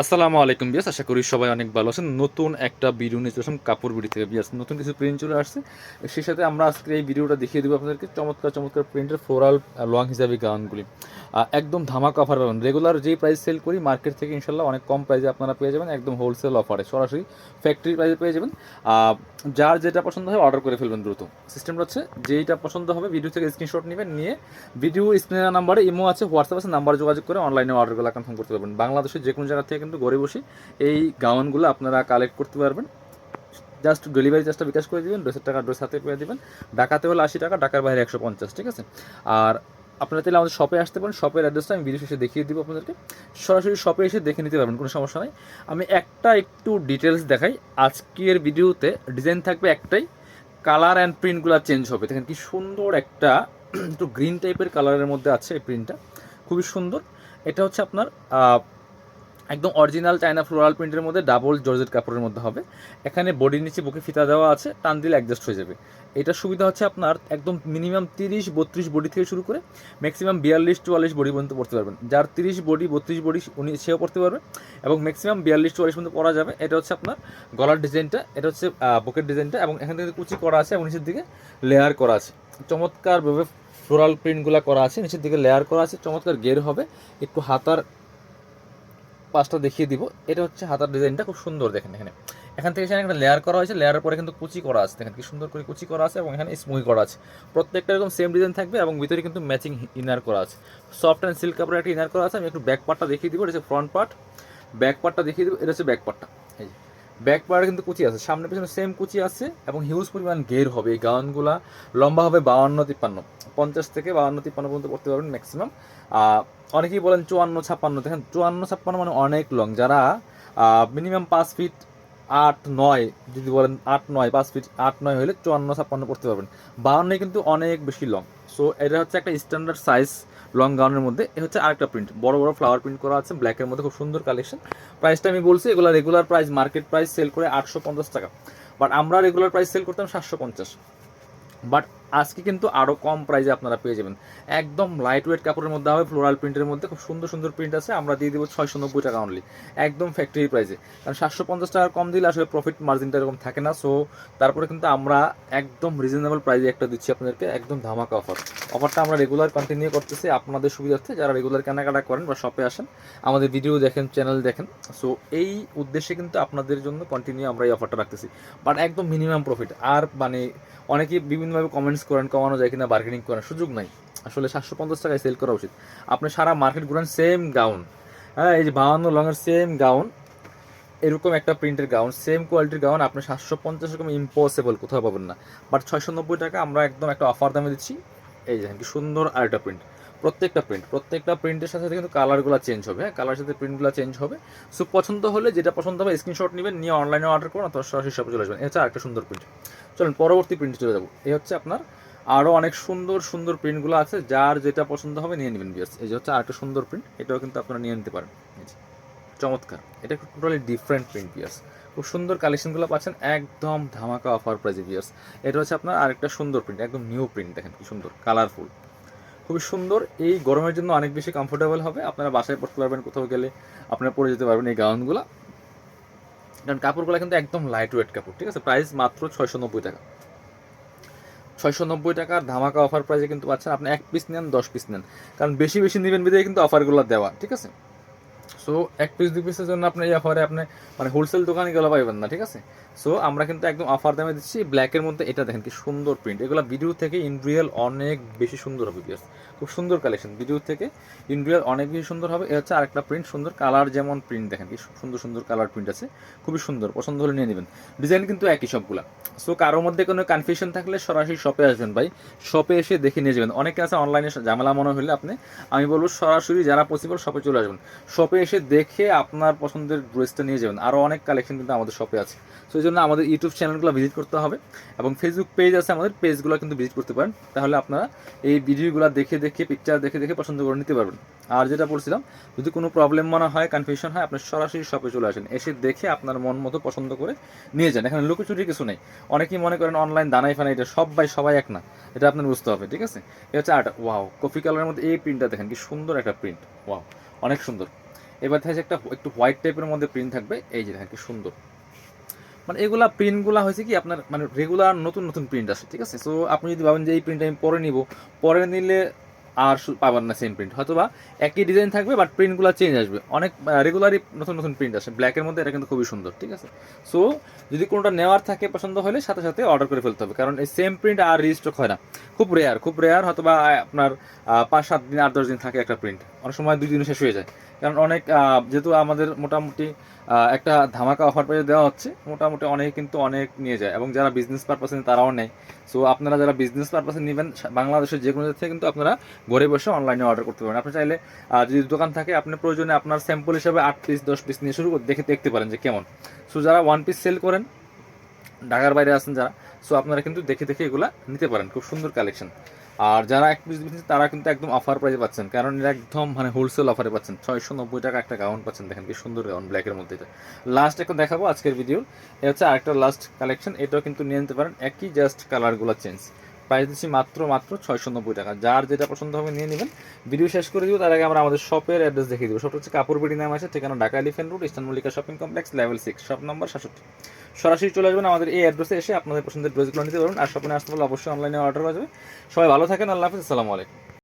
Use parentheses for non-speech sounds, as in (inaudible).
আসসালামু আলাইকুম বিয়াস আশা করি সবাই অনেক ভালো আছেন। নতুন একটা ভিডিও নিয়ে চলে কাপড় বিড়ি থেকে। বিয়াস নতুন কিছু প্রিন্ট চলে আসছে। সেই সাথে আমরা আজকে এই ভিডিওটা দেখিয়ে দেবো আপনাদেরকে চমৎকার চমৎকার প্রিন্টের ফ্লোরাল লং হিসাবে গাউনগুলি। একদম ধামাকা অফার পাবেন। রেগুলার যেই প্রাইস সেল করি মার্কেট থেকে ইনশাল্লাহ অনেক কম প্রাইসে আপনারা পেয়ে যাবেন। একদম হোলসেল অফারে সরাসরি ফ্যাক্টরি প্রাইসে পেয়ে যাবেন। যার যেটা পছন্দ হয় অর্ডার করে ফেলবেন দ্রুত। সিস্টেমটা হচ্ছে, যেইটা পছন্দ হবে ভিডিও থেকে স্ক্রিনশট নেবেন, নিয়ে ভিডিও স্ক্রিনের নাম্বারে ইমো আছে হোয়াটসঅ্যাপ আছে নাম্বার যোগাযোগ করে অনলাইনে অর্ডারগুলো কনফার্ম করতে পারবেন। বাংলাদেশের যে কোনো জায়গা থেকে কিন্তু ঘরে বসে এই গাউনগুলো আপনারা কালেক্ট করতে পারবেন। জাস্ট ডেলিভারি চার্জটা বিকাশ করে দিবেন ড্রেসের টাকা ড্রেস হাতে পেয়ে দিবেন। ঢাকাতে হলে আশি টাকা, ঢাকার বাইরে একশো পঞ্চাশ, ঠিক আছে? আর আপনারা তাহলে আমাদের শপে আসতে পারেন শপের অ্যাড্রেসটা আমি ভিডিও শেষে দেখিয়ে দিব আপনাদেরকে। সরাসরি শপে এসে দেখে নিতে পারবেন, কোনো সমস্যা নাই। আমি একটা একটু ডিটেলস দেখাই, আজকের ভিডিওতে ডিজাইন থাকবে একটাই কালার অ্যান্ড প্রিন্টগুলো চেঞ্জ হবে। দেখেন কি সুন্দর একটা (clears throat) একটু গ্রিন টাইপের কালারের মধ্যে আছে এই প্রিন্টটা খুবই সুন্দর। এটা হচ্ছে আপনার একদম অরিজিনাল চায়না ফ্লোরাল প্রিন্টের মধ্যে ডাবল জর্জেট কাপড়ের মধ্যে হবে। এখানে বডির নিচে বুকে ফিতা দেওয়া আছে, টান দিলে অ্যাডজাস্ট হয়ে যাবে। এটার সুবিধা হচ্ছে আপনার একদম মিনিমাম তিরিশ বত্রিশ বডি থেকে শুরু করে ম্যাক্সিমাম বিয়াল্লিশ চুয়াল্লিশ বডি পর্যন্ত পড়তে পারবেন। যার তিরিশ বডি বত্রিশ বডি উনি সেও পড়তে পারবে এবং ম্যাক্সিমাম বিয়াল্লিশ চুয়াল্লিশ পর্যন্ত পরা যাবে। এটা হচ্ছে আপনার গলার ডিজাইনটা এটা হচ্ছে বুকের ডিজাইনটা এবং এখান থেকে কুচি করা আছে এবং নিচের দিকে লেয়ার করা আছে। চমৎকারভাবে ফ্লোরাল প্রিন্টগুলো করা আছে, নিচের দিকে লেয়ার করা আছে, চমৎকার গের হবে। একটু হাতার পাঁচটা দেখিয়ে দিব। এটা হচ্ছে হাতার ডিজাইনটা, খুব সুন্দর দেখেন এখানে। এখান থেকে এখানে একটা লেয়ার করা হয়েছে লেয়ারের পরে কিন্তু কুচি করা আছে। দেখেন কি সুন্দর করে কুচি করা আছে এবং এখানে স্মুই করা আছে। প্রত্যেকটা এরকম সেম ডিজাইন থাকবে এবং ভিতরে কিন্তু ম্যাচিং ইনার করা আছে। সফট অ্যান্ড সিল্ক কাপড়ের একটা ইনার করা আছে। আমি একটু ব্যাক পার্টটা দেখিয়ে দিব, এটা হচ্ছে ফ্রন্ট পার্ট ব্যাক পার্টটা দেখিয়ে দিব, এটা হচ্ছে ব্যাক পার্টটা এই যে। ব্যাক পার্টে কিন্তু কুচি আছে। সামনে পিছনে সেম কুচি আছে এবং হিউজ পরিমাণ গের হবে। এই গাউনগুলা লম্বা হবে বাউান্ন তিপ্পান্ন। পঞ্চাশ থেকে বাউান্ন তিপ্পান্ন পর্যন্ত পড়তে পারবেন ম্যাক্সিমাম অনেকেই বলেন চুয়ান্ন, ছাপ্পান্ন। দেখেন, চুয়ান্ন, ছাপ্পান্ন মানে অনেক লং যারা মিনিমাম পাঁচ ফিট আট নয়, যদি বলেন আট নয়, পাঁচ ফিট আট নয় হলে চুয়ান্ন, ছাপ্পান্ন পড়তে পারবেন। বাউন্ন কিন্তু অনেক বেশি লং সো এটা হচ্ছে একটা স্ট্যান্ডার্ড সাইজ লং গাউনের মধ্যে। এ হচ্ছে আরেকটা প্রিন্ট বড় বড় ফ্লাওয়ার প্রিন্ট করা আছে ব্ল্যাকের মধ্যে খুব সুন্দর কালেকশন প্রাইসটা আমি বলছি, এগুলো regular price market price sell করে আটশো পঞ্চাশ টাকা। বাট আমরা রেগুলার প্রাইস সেল করতাম সাতশো পঞ্চাশ। বাট আজকে কিন্তু আরও কম প্রাইসে আপনারা পেয়ে যাবেন। একদম লাইট ওয়েট কাপড়ের মধ্যে হবে ফ্লোরাল প্রিন্টের মধ্যে খুব সুন্দর সুন্দর প্রিন্ট আছে, আমরা দিয়ে দেবো ছয়শো নব্বই টাকা অনলি একদম ফ্যাক্টরি প্রাইসে কারণ সাতশো পঞ্চাশ টাকা কম দিলে আসলে প্রফিট মার্জিনটা এরকম থাকে না। সো তারপরে কিন্তু আমরা একদম রিজনেবল প্রাইসে একটা দিচ্ছি আপনাদেরকে, একদম ধামাকা অফার অফারটা আমরা রেগুলার কন্টিনিউ করতেছি। আপনাদের সুবিধার্থে যারা রেগুলার কেনাকাটা করেন বা শপে আসেন, আমাদের ভিডিও দেখেন চ্যানেল দেখেন। সো এই উদ্দেশ্যে কিন্তু আপনাদের জন্য কন্টিনিউ আমরা এই অফারটা রাখতেছি। বাট একদম মিনিমাম প্রফিট আর মানে অনেকেই বিভিন্নভাবে কমেন্টস করেন, কমানো যায় কিনা বার্গেনিং করার সুযোগ নাই। আসলে সাতশো পঞ্চাশ টাকায় সেল করা উচিত। আপনি সারা মার্কেট ঘুরেন সেম গাউন হ্যাঁ এই যে বাহান্ন লঙের সেম গাউন এরকম একটা প্রিন্টের গাউন সেম কোয়ালিটির গাউন আপনি সাতশো পঞ্চাশ রকম ইম্পসিবল কোথাও পাবেন না। বাট ছয়শো নব্বই টাকা আমরা একদম একটা অফার দামে দিচ্ছি। এই যে কি সুন্দর আরেকটা প্রিন্ট প্রত্যেকটা প্রিন্ট প্রত্যেকটা প্রিন্টের সাথে সাথে কিন্তু কালারগুলো চেঞ্জ হবে হ্যাঁ? কালার সাথে প্রিন্টগুলো চেঞ্জ হবে। সো পছন্দ হলে যেটা পছন্দ হবে স্ক্রিনশট নেবেন, নিয়ে অনলাইনে অর্ডার করুন, অথবা সরাসরি শপে চলে আসবেন। এটা আরেকটা সুন্দর প্রিন্ট চলুন, পরবর্তী প্রিন্টে চলে যাব। এই হচ্ছে আপনার আরও অনেক সুন্দর সুন্দর প্রিন্টগুলো আছে, যার যেটা পছন্দ হবে নিয়ে নেবেন বিয়াস এই যে হচ্ছে আরেকটা সুন্দর প্রিন্ট এটাও কিন্তু আপনারা নিয়ে নিতে পারেন। চমৎকার। এটা টোটালি ডিফারেন্ট প্রিন্ট বিয়াস খুব সুন্দর কালেকশনগুলো পাচ্ছেন, একদম ধামাকা অফার প্রাইজে বিয়াস এটা হচ্ছে আপনার আরেকটা সুন্দর প্রিন্ট একদম নিউ প্রিন্ট দেখেন কি সুন্দর কালারফুল খুবই সুন্দর। এই গরমের জন্য অনেক বেশি কমফোর্টেবল হবে। আপনারা বাসায় পড়তে পারবেন, কোথাও গেলে আপনারা পরে যেতে পারবেন এই গাউনগুলো। কারণ কাপড়গুলো কিন্তু একদম লাইট ওয়েট কাপড়, ঠিক আছে? প্রাইস মাত্র ছয়শো নব্বই টাকা। ছয়শো নব্বই টাকার ধামাকা অফার প্রাইসে কিন্তু পাচ্ছেন। আপনি এক পিস নেন, দশ পিস নেন। কারণ বেশি বেশি নেবেন বিধায় কিন্তু অফারগুলো দেওয়া, ঠিক আছে? সো এক পিস দুই পিসের জন্য আপনি এই অফারে আপনি মানে হোলসেল দোকানে গেলে পাইবেন না, ঠিক আছে? সো আমরা কিন্তু একদম অফার দামে দিচ্ছি ব্ল্যাকের মধ্যে এটা দেখেন কি সুন্দর প্রিন্ট এগুলো ভিডিও থেকে ইন রিয়েল অনেক বেশি সুন্দর হবে বিয়াস খুব সুন্দর কালেকশন ভিডিও থেকে ইন রিয়েল অনেক বেশি সুন্দর হবে। এ হচ্ছে আরেকটা প্রিন্ট সুন্দর কালার যেমন প্রিন্ট দেখেন কি সুন্দর সুন্দর কালার প্রিন্ট আছে। খুবই সুন্দর, পছন্দ হলে নিয়ে নেবেন। ডিজাইন কিন্তু একই সবগুলা। সো কারোর মধ্যে কোনো কনফিউশন থাকলে সরাসরি শপে আসবেন ভাই। শপে এসে দেখে নিয়ে যাবেন। অনেকে আছে অনলাইনে ঝামেলা মনে হলে আপনি, আমি বলব সরাসরি যারা পসিবল শপে চলে আসবেন। শপে এসে দেখে আপনার পছন্দের ড্রেসটা নিয়ে যাবেন। আরও অনেক কালেকশন কিন্তু আমাদের শপে আছে। সো এই জন্য আমাদের ইউটিউব চ্যানেলগুলো ভিজিট করতে হবে এবং ফেসবুক পেজ আছে আমাদের পেজগুলো কিন্তু ভিজিট করতে পারেন। তাহলে আপনারা এই ভিডিওগুলো দেখে দেখে পিকচার দেখে দেখে পছন্দ করে নিতে পারবেন। আর যেটা বলছিলাম, যদি কোনো প্রবলেম মনে হয় কনফিউশন হয়, আপনি সরাসরি শপে চলে আসেন। এসে দেখে আপনার মন মতো পছন্দ করে নিয়ে যান। এখানে লুকোচুরি কিছু নেই। অনেকেই মনে করেন অনলাইন দানাই ফানাই, এটা সবাই সবাই এক না। এটা আপনার বুঝতে হবে, ঠিক আছে? এটা হচ্ছে আট ওয়াও কফি কালারের মধ্যে এই প্রিন্টটা দেখেন, কি সুন্দর একটা প্রিন্ট ওয়াও অনেক সুন্দর। এবার থাকছে একটা একটু হোয়াইট টাইপের মধ্যে প্রিন্ট থাকবে। এই যে দেখেন কি সুন্দর। মানে এগুলা প্রিন্টগুলা হয়েছে কি, আপনার মানে রেগুলার নতুন নতুন প্রিন্ট আসে, ঠিক আছে? সো আপনি যদি ভাবেন যে এই প্রিন্ট আমি পরে নিব, পরে নিলে আর পাবেন না সেম প্রিন্ট হয়তো বা একই ডিজাইন থাকবে বাট প্রিন্টগুলো চেঞ্জ আসবে। অনেক রেগুলারই নতুন নতুন প্রিন্ট আসে। ব্ল্যাকের মধ্যে এটা কিন্তু খুবই সুন্দর, ঠিক আছে? সো যদি কোনোটা নেওয়ার থাকে পছন্দ হলে সাথে সাথে অর্ডার করে ফেলতে হবে। কারণ এই সেম প্রিন্ট আর রিস্টক হয় না। খুব রেয়ার খুব রেয়ার হয়তো বা আপনার পাঁচ সাত দিন, আট দশ দিন থাকে একটা প্রিন্ট অনেক সময় দুই দিনে শেষ হয়ে যায়। কারণ অনেক যেহেতু আমাদের মোটামুটি একটা ধামাকা অফার পেয়ে দেওয়া হচ্ছে, মোটামুটি অনেকে কিন্তু অনেক নিয়ে যায় এবং যারা বিজনেস পারপাসে তারাও নেয়। সো আপনারা যারা বিজনেস পারপাসে নেবেন বাংলাদেশের যে কোনো জায়গা থেকে কিন্তু আপনারা ঘরে বসে অনলাইনে অর্ডার করতে পারেন আপনি চাইলে যদি দোকান থাকে, আপনি প্রয়োজনে আপনার স্যাম্পল হিসাবে আট পিস দশ পিস নিয়ে শুরু করে দেখে, দেখতে পারেন যে কেমন। সো যারা ওয়ান পিস সেল করেন, ঢাকার বাইরে আছেন যারা সো আপনারা কিন্তু দেখে দেখে এগুলা নিতে পারেন। খুব সুন্দর কালেকশন আর যারা এক পিস নিচ্ছেন তারা কিন্তু একদম অফার প্রাইসে পাচ্ছেন। কারণ এরা একদম মানে হোলসেল অফারে পাচ্ছেন। ছয়শো নব্বই টাকা একটা গাউন পাচ্ছেন। দেখেন কি সুন্দর গাউন ব্ল্যাকের মধ্যে এটা। লাস্ট এখন দেখাবো আজকের ভিডিও এটা হচ্ছে আরেকটা লাস্ট কালেকশন এটাও কিন্তু নিয়ে নিতে পারেন। একই জাস্ট কালারগুলো চেঞ্জ প্রাইস দিচ্ছি মাত্র মাত্র ছয়শো নব্বই টাকা। যার যেটা পছন্দ হবে নিয়ে নেবেন। ভিডিও শেষ করে দিব, তার আগে আমরা আমাদের শপের অ্যাড্রেস দেখিয়ে দিব। শপটা হচ্ছে কাপড় বিডি নাম আছে, ঠিকানা Dhaka Elephant Road Eastern Mallika Shopping Complex level six shop number সাতষট্টি। সরাসরি চলে আসবেন আমাদের এই অ্যাড্রেসে এসে আপনাদের পছন্দের ড্রেসগুলো নিতে পারবেন। আর শপিং আসতে পারলে অবশ্যই অনলাইনে অর্ডার হয়ে যাবে। সবাই ভালো থাকেন, আল্লাহ হাফিজ, আসসালামু আলাইকুম।